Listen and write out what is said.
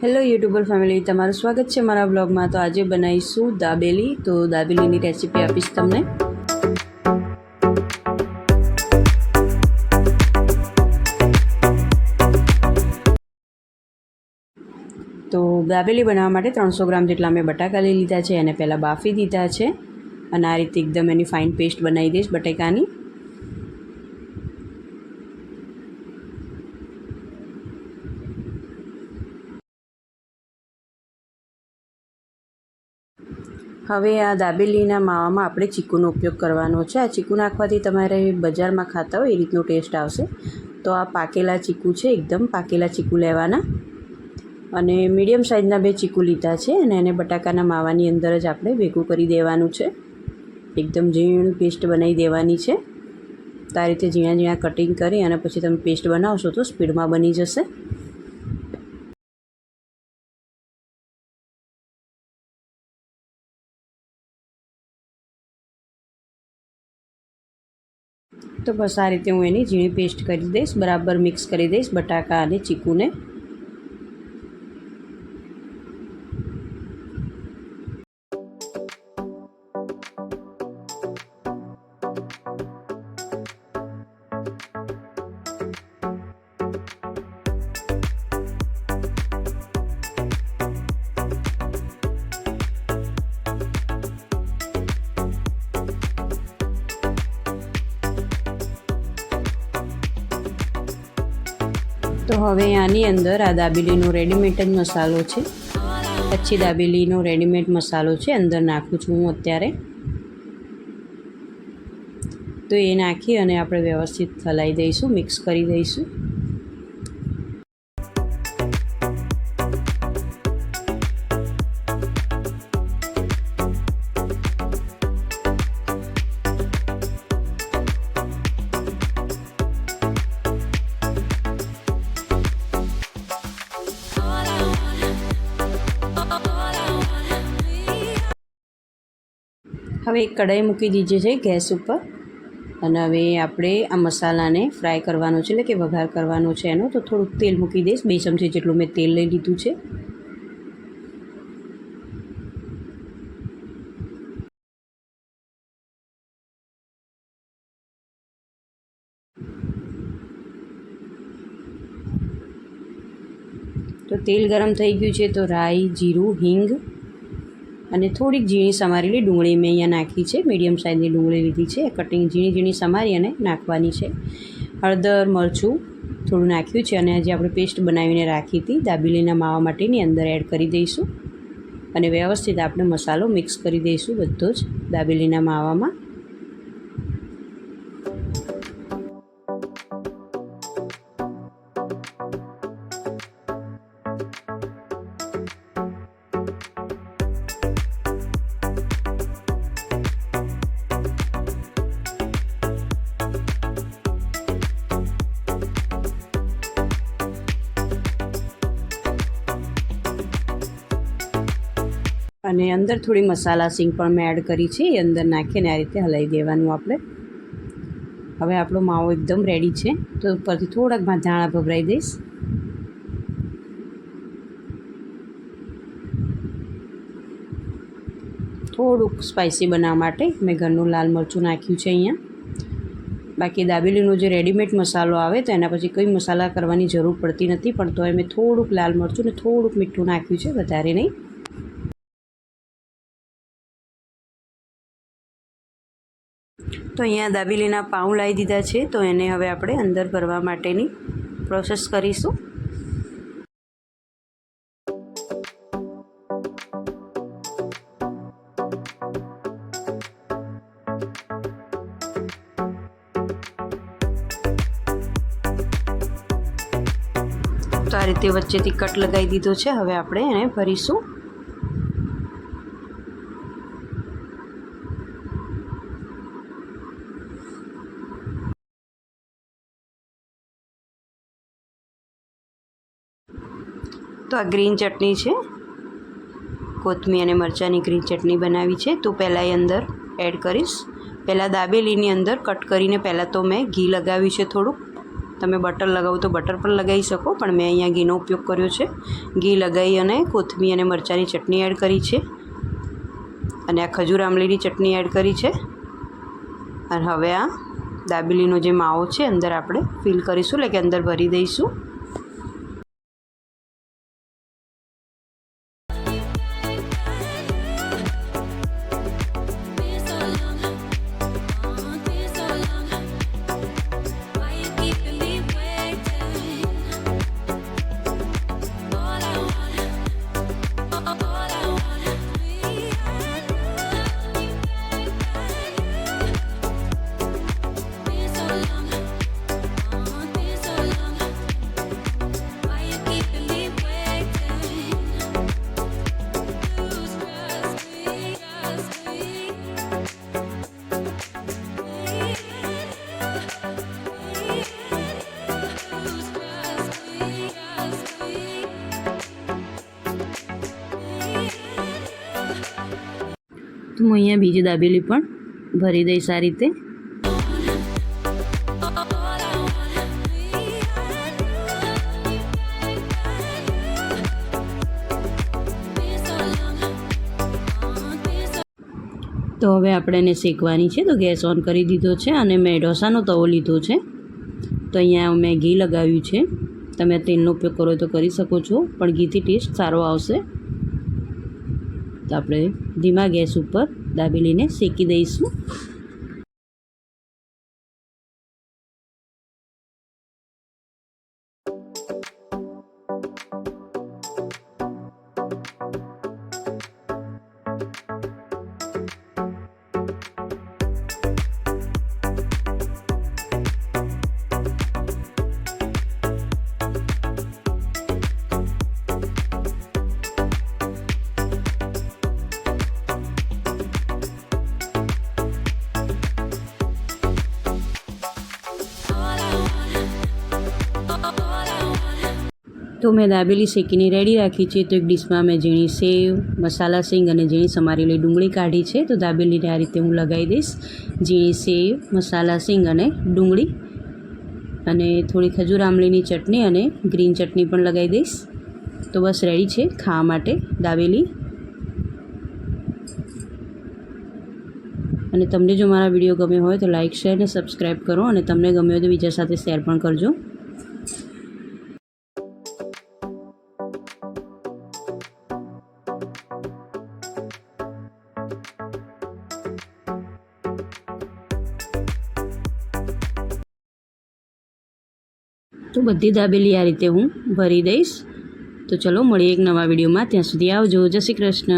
Hello YouTuber family તમારું સ્વાગત છે મારા બ્લોગમાં તો આજે બનાવીશું દાબેલી. તો દાબેલીની રેસીપી આપીશ તમને. તો દાબેલી બનાવવા માટે ત્રણસો ગ્રામ જેટલા મેં બટાકા લઈ લીધા છે એને પહેલાં બાફી દીધા છે. અને આ રીતે એકદમ એની ફાઇન પેસ્ટ બનાવી દઈશ બટાકાની. હવે આ દાબેલીના માવામાં આપણે ચીકુનો ઉપયોગ કરવાનો છે. આ ચીકુ નાખવાથી તમારે બજારમાં ખાતા હોય એ રીતનો ટેસ્ટ આવશે. તો આ પાકેલા ચીકુ છે, એકદમ પાકેલા ચીકુ લેવાના. અને મીડિયમ સાઇઝના બે ચીકુ લીધા છે અને એને બટાકાના માવાની અંદર જ આપણે ભેગું કરી દેવાનું છે. એકદમ ઝીણ પેસ્ટ બનાવી દેવાની છે. તો આ રીતે ઝીણા ઝીણા કટિંગ કરી અને પછી તમે પેસ્ટ બનાવશો તો સ્પીડમાં બની જશે. તો બસ આ રીતે હું એની ઝીણી પેસ્ટ કરી દઈશ, બરાબર મિક્સ કરી દઈશ બટાકા અને ચીકુને. તો હવે આની અંદર આ દાબેલીનો રેડીમેડ જ મસાલો છે. કચ્છી દાબેલીનો રેડીમેડ મસાલો છે, અંદર નાખું છું હું અત્યારે. તો એ નાખી અને આપણે વ્યવસ્થિત હલાવી દઈશું, મિક્સ કરી દઈશું. હવે એક કઢાઈ મૂકી દીધી છે ગેસ ઉપર. અને હવે આપણે આ મસાલાને ફ્રાય કરવાનો છે, એટલે કે વઘાર કરવાનો છે એનો. તો થોડુંક તેલ મૂકી દઈશ. બે ચમચી જેટલું મેં તેલ લઈ લીધું છે. તો તેલ ગરમ થઈ ગયું છે, તો રાઈ, જીરું, હિંગ અને થોડીક ઝીણી સમારેલી ડુંગળી મેં અહીંયા નાખી છે. મીડિયમ સાઇઝની ડુંગળી લીધી છે. કટિંગ ઝીણી ઝીણી સમારી અને નાખવાની છે. હળદર, મરચું થોડું નાખ્યું છે અને જે આપણે પેસ્ટ બનાવીને રાખી હતી. દાબેલીના માવા માટેની અંદર એડ કરી દઈશું અને વ્યવસ્થિત આપણે મસાલો મિક્સ કરી દઈશું બધો જ દાબેલીના માવામાં. અને અંદર થોડી મસાલા સિંગ પણ મેં એડ કરી છે, એ અંદર નાખીને આ રીતે હલાવી દેવાનું આપણે. હવે આપણો માવો એકદમ રેડી છે, તો ઉપરથી થોડાક ધાણા ભભરાઈ દઈશ. થોડુંક સ્પાઇસી બનાવવા માટે મેં ઘરનું લાલ મરચું નાખ્યું છે અહીંયા. બાકી દાબેલીનો જે રેડીમેડ મસાલો આવે, તો એના પછી કંઈ મસાલા કરવાની જરૂર પડતી નથી, પણ તો મેં થોડુંક લાલ મરચું ને થોડુંક મીઠું નાખ્યું છે, વધારે નહીં. તો અહીંયા દાબેલીના પાઉં લાવી દીધા છે, તો એને હવે આપણે અંદર ભરવા માટેની પ્રોસેસ કરીશું. તો આ રીતે વચ્ચેથી કટ લગાવી દીધો છે, હવે આપણે એને ભરીશું. તો આ ગ્રીન ચટણી છે. કોથમી અને મરચાંની ગ્રીન ચટણી બનાવી છે. તો પહેલાં એ અંદર એડ કરીશ. પહેલાં દાબેલીની અંદર કટ કરીને પહેલાં તો મેં ઘી લગાવ્યું છે થોડુંક. તમે બટર લગાવો તો બટર પણ લગાવી શકો, પણ મેં અહીંયા ઘીનો ઉપયોગ કર્યો છે. ઘી લગાવી અને કોથમી અને મરચાંની ચટણી એડ કરી છે. અને આ ખજૂર આમલીની ચટણી એડ કરી છે. અને હવે આ દાબેલીનો જે માવો છે અંદર આપણે ફિલ કરીશું, એટલે કે અંદર ભરી દઈશું. તો હું અહીંયા બીજી દાબેલી પણ ભરી દઈશ આ રીતે. તો હવે આપણે એને શેકવાની છે, તો ગેસ ઓન કરી દીધો છે અને મેં ઢોસાનો તવો લીધો છે. તો અહીંયા મેં ઘી લગાવ્યું છે. તમે તેલનો ઉપયોગ કરો તો કરી શકો છો, પણ ઘીથી ટેસ્ટ સારો આવશે. તો આપણે ધીમા ગેસ ઉપર દાબેલીને શેકી દઈશું. તો મેં દાબેલી શેકીને રેડી રાખી છે. તો એક ડીશમાં મેં ઝીણી સેવ, મસાલા સિંગ અને ઝીણી સમારેલી ડુંગળી કાઢી છે. તો દાબેલીને આ રીતે હું લગાવી દઈશ. ઝીણી સેવ, મસાલા સિંગ અને ડુંગળી. અને થોડી ખજૂર આમલીની ચટણી અને ગ્રીન ચટણી પણ લગાવી દઈશ. તો બસ રેડી છે ખાવા માટે દાબેલી. અને તમને જો મારા વીડિયો ગમ્યો હોય તો લાઇક શેર અને સબસ્ક્રાઈબ કરો અને તમને ગમ્યો હોય તો બીજા સાથે શેર પણ કરજો. તો બધી દાબેલી આ રીતે હું ભરી દઈશ. તો ચલો, મળીએ એક નવા વિડીયોમાં. ત્યાં સુધી આવજો. જય શ્રી કૃષ્ણ.